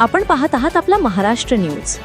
आपण पाहत आहात आपला महाराष्ट्र न्यूज.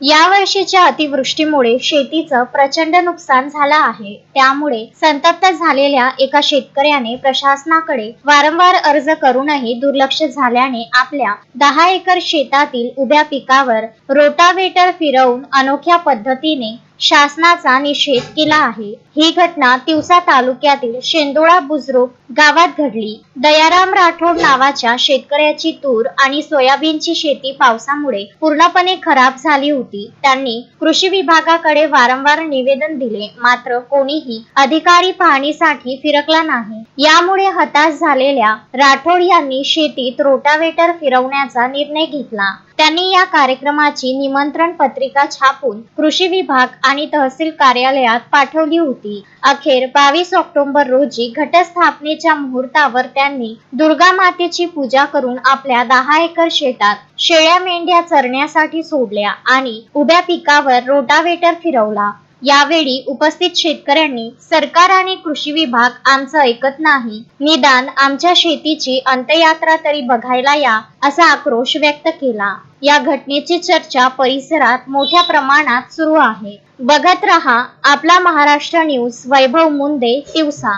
या वर्षीच्या अतिवृष्टीमुळे शेतीचं प्रचंड नुकसान झालं आहे. त्यामुळे संतप्त झालेल्या एका शेतकऱ्याने प्रशासनाकडे वारंवार अर्ज करूनही दुर्लक्ष झाल्याने आपल्या दहा एकर शेतातील उभ्या पिकावर रोटावेटर फिरवून अनोख्या पद्धतीने शासनाचा निषेध केला आहे. ही घटना तिवसा तालुक्यातील शेंदोळा बुजरुक गावात घडली. दयाराम राठोड नावाच्या शेतकऱ्याची तूर आणि सोयाबीनची शेती पावसामुळे पूर्णपणे खराब झाली होती. त्यांनी कृषी विभागाकडे वारंवार निवेदन दिले मात्र कोणीही अधिकारी पाहणीसाठी फिरकला नाही. यामुळे हताश झालेल्या राठोड यांनी शेतीत रोटावेटर फिरवण्याचा निर्णय घेतला. त्यांनी या कार्यक्रमाची निमंत्रण पत्रिका छापून कृषी विभाग आणि तहसील कार्यालयात पाठवली होती. अखेर बावीस ऑक्टोबर रोजी घटस्थापनेच्या मुहूर्तावर त्यांनी दुर्गा मातेची पूजा करून आपल्या दहा एकर शेतात शेळ्या मेंढ्या चरण्यासाठी सोडल्या आणि उभ्या पिकावर रोटावेटर फिरवला. यावेळी उपस्थित शेतकऱ्यांनी सरकार आणि कृषी विभाग आमचं ऐकत नाही. निदान आमच्या शेतीची अंत्ययात्रा तरी बघायला या असा आक्रोश व्यक्त केला. या घटनेची चर्चा परिसरात मोठ्या प्रमाणात सुरू आहे. बघत रहा आपला महाराष्ट्र न्यूज वैभव मुंदे दिवसा.